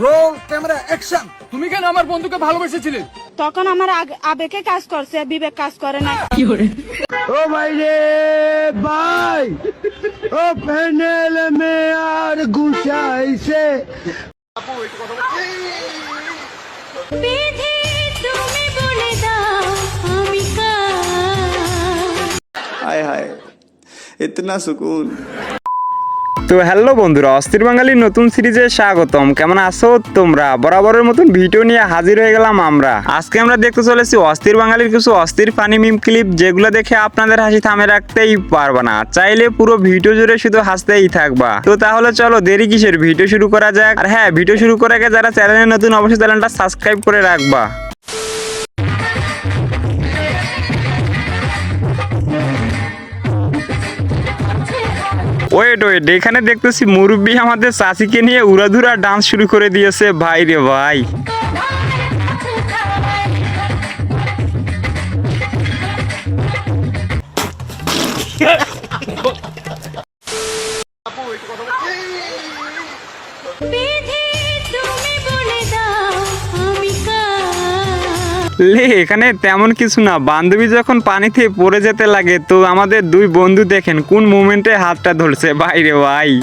Roll camera action তুমি কেন আমার বন্ধুকে ভালোবেসেছিলে তখন আমার আগ- আবেগে কাজ করছে বিবেক কাজ করে না ও ভাই রে ভাই ও প্যানেল মে আর ঘুষাইছে বিধি তুমি বলে দাও আমি हाय हाय इतना सुकून তো হ্যালো বন্ধুরা, অস্থির বাঙালির নতুন সিরিজে স্বাগতম। কেমন আছো তোমরা? বরাবরের মতন ভিডিও নিয়ে হাজির হয়ে গেলাম আমরা। আজকে আমরা দেখতে চলেছি অস্থির বাঙালির কিছু অস্থির ফানি মিম ক্লিপ, যেগুলো দেখে আপনাদের হাসি থামে রাখতেই পারবা না। চাইলে পুরো ভিডিও জুড়ে শুধু হাসতেই থাকবা। তো তাহলে চলো দেরি কিসের? ভিডিও শুরু করা যাক। আর হ্যাঁ ভিডিও শুরু করার আগে যারা চ্যানেলে নতুন, অবশ্যই চ্যানেলটা সাবস্ক্রাইব করে রাখবা। ওয়েট ওয়েট এখানে দেখতেছি মুরব্বী আমাদের চাষিকে নিয়ে উড়াধুরা ডান্স শুরু করে দিয়েছে। ভাই রে ভাই। লে, এখানে তেমন কিছু না। বান্ধবী যখন পানিতে পড়ে যেতে লাগে, তো আমাদের দুই বন্ধু দেখেন কোন মুমেন্টে হাতটা ধরছে। বাইরে, ভাই।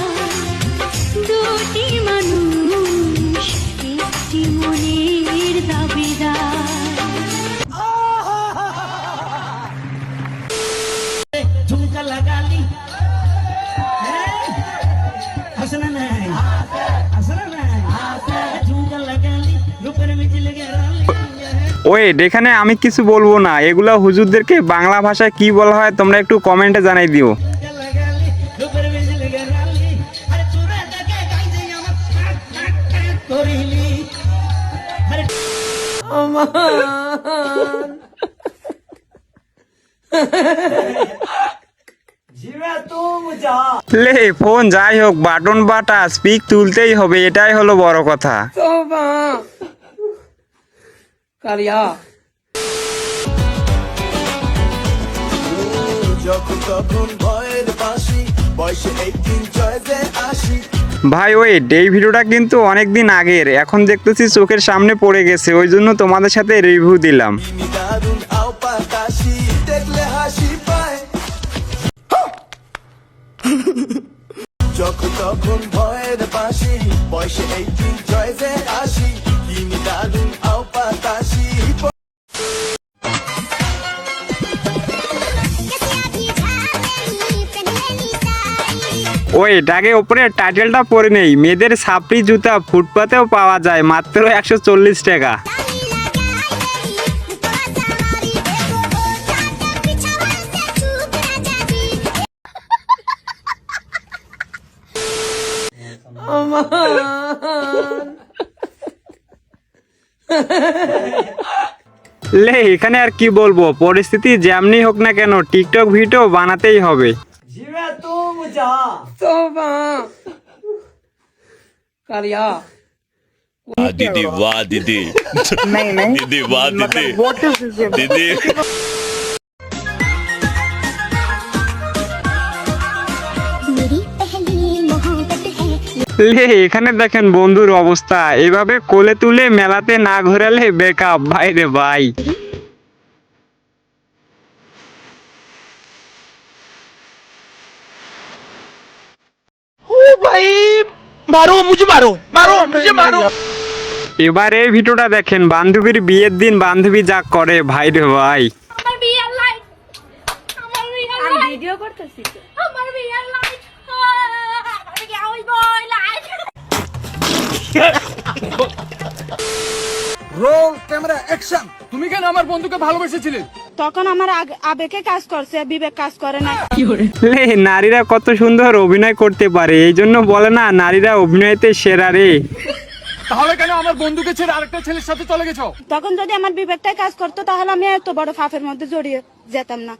ওয়েট এখানে আমি কিছু বলব না। এগুলা হুজুরদেরকে বাংলা ভাষায় কি বলা হয় তোমরা একটু কমেন্টে জানাই দিও। লে ফোন যাই হোক বাটন বাটা স্পিক তুলতেই হবে, এটাই হলো বড় কথা। যখন তখন ভয়ের বাসি বয়সে এইটিন চয়েসে আসি ভাই ওয়েট এই ভিডিওটা কিন্তু অনেক দিন আগের। এখন দেখতেছি চোখের সামনে পড়ে গেছে ওই জন্য তোমাদের সাথে রিভিউ দিলাম। যখন তখন ভয়ের বাসি বয়সে এইটিন চয়েসে আসি ওয়েট আগে ওপরে টাইটেলটা পরে নেই। মেয়েদের সাপড়ি জুতা ফুটপাতেও পাওয়া যায়, মাত্র একশো চল্লিশ টাকা। লে এখানে আর কি বলব? পরিস্থিতি যেমনি হোক না কেন টিকটক ভিডিও বানাতেই হবে। দিদি দিদি। দিদি দিদি। দিদি। লে এখানে দেখেন বন্ধুর অবস্থা। এভাবে কোলে তুলে মেলাতে না ঘোরালে বেকা ভাই রে ভাই। এবার এই ভিডিওটা দেখেন বান্ধবীর বিয়ের দিন বান্ধবী যা করে ভাই রে ভাই। রোল ক্যামেরা অ্যাকশন তুমি কেন আমার বন্ধুকে ভালোবেসেছিলে তখন আমার আবেগে কাজ করছে বিবেক কাজ করে না কি লে নারীরা কত সুন্দর অভিনয় করতে পারে এই জন্য বলে না নারীরা অভিনয়তে সেরা রে তাহলে কেন আমার বন্ধুকে ছেড়ে আরেকটা ছেলের সাথে চলে গেছো তখন যদি আমার বিবেকটাই কাজ করতো তাহলে আমি এত বড় ফাফের মধ্যে জড়িয়ে যেতাম না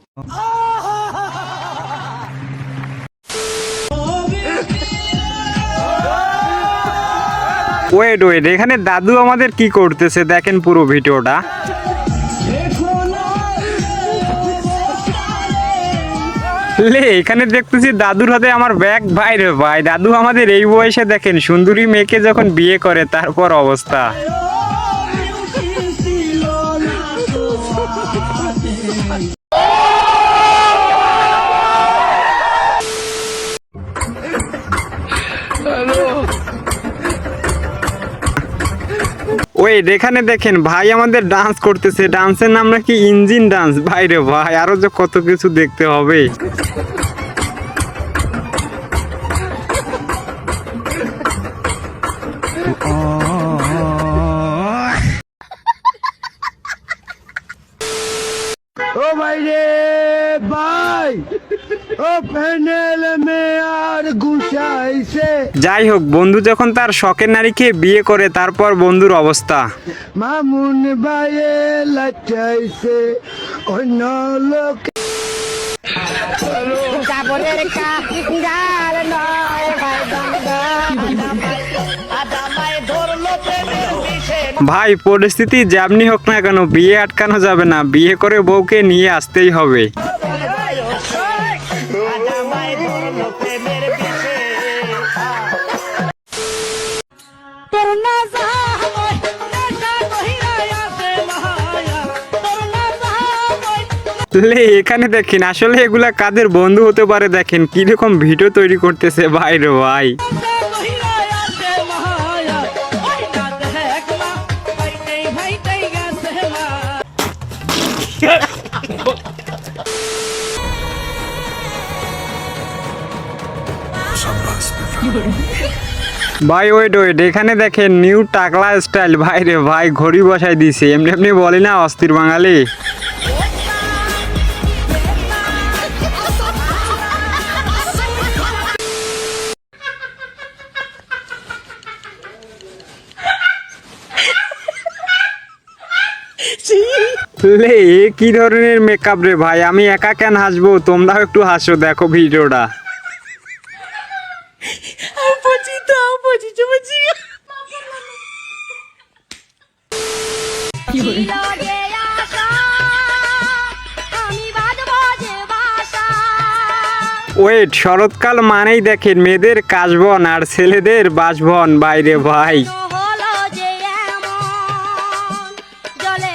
ওয়েট ওয়েট এখানে দাদু আমাদের কি করতেছে? দেখেন পুরো ভিডিওটা। লে, এখানে দেখতেছি দাদুর হাতে আমার ব্যাগ। ভাই রে ভাই, দাদু আমাদের এই বয়সে দেখেন, সুন্দরী মেয়েকে যখন বিয়ে করে, তারপর অবস্থা। ওই এখানে দেখেন ভাই আমাদের ডান্স করতেছে। ডান্সের নাম নাকি ইঞ্জিন ডান্স ভাই রে ভাই, আরও যে কত কিছু দেখতে হবে। যাই হোক বন্ধু যখন তার শখের নারীকে বিয়ে করে তারপর বন্ধুর অবস্থা। মামুন লাচাইছে অন্য লোক। ভাই পরিস্থিতি যেমনি হোক না কেন বিয়ে আটকানো যাবে না। বিয়ে করে বউকে নিয়ে আসতেই হবে। এখানে দেখেন, আসলে এগুলা কাদের বন্ধু হতে পারে দেখেন, কীরকম ভিডিও তৈরি করতেছে ভাই রে ভাই। ভাই ওয়েট ওয়েট এখানে দেখেন নিউ টাকলা স্টাইল ভাই রে ভাই, ঘড়ি বসাই দিছে। এমনি এমনি বলি না, অস্থির বাঙালি। লে কি ধরনের মেকআপ রে ভাই? আমি একা কেন হাসবো? তোমরাও একটু হাসো, দেখো ভিডিওটা ছিল যে আশা, আমি বাজবো যে বাসা। ওয়েট শরৎকাল মানেই দেখেন মেয়েদের কাশবন আর ছেলেদের বাসবন। বাইরে ভাই। হলো যে এমন, জলে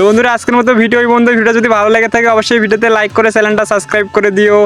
তো বন্ধুরা, আজকের মতো ভিডিও বন্ধু ভিডিও যদি ভালো লাগে থাকে, অবশ্যই ভিডিওতে লাইক করে চ্যানেলটা সাবস্ক্রাইব করে দিও।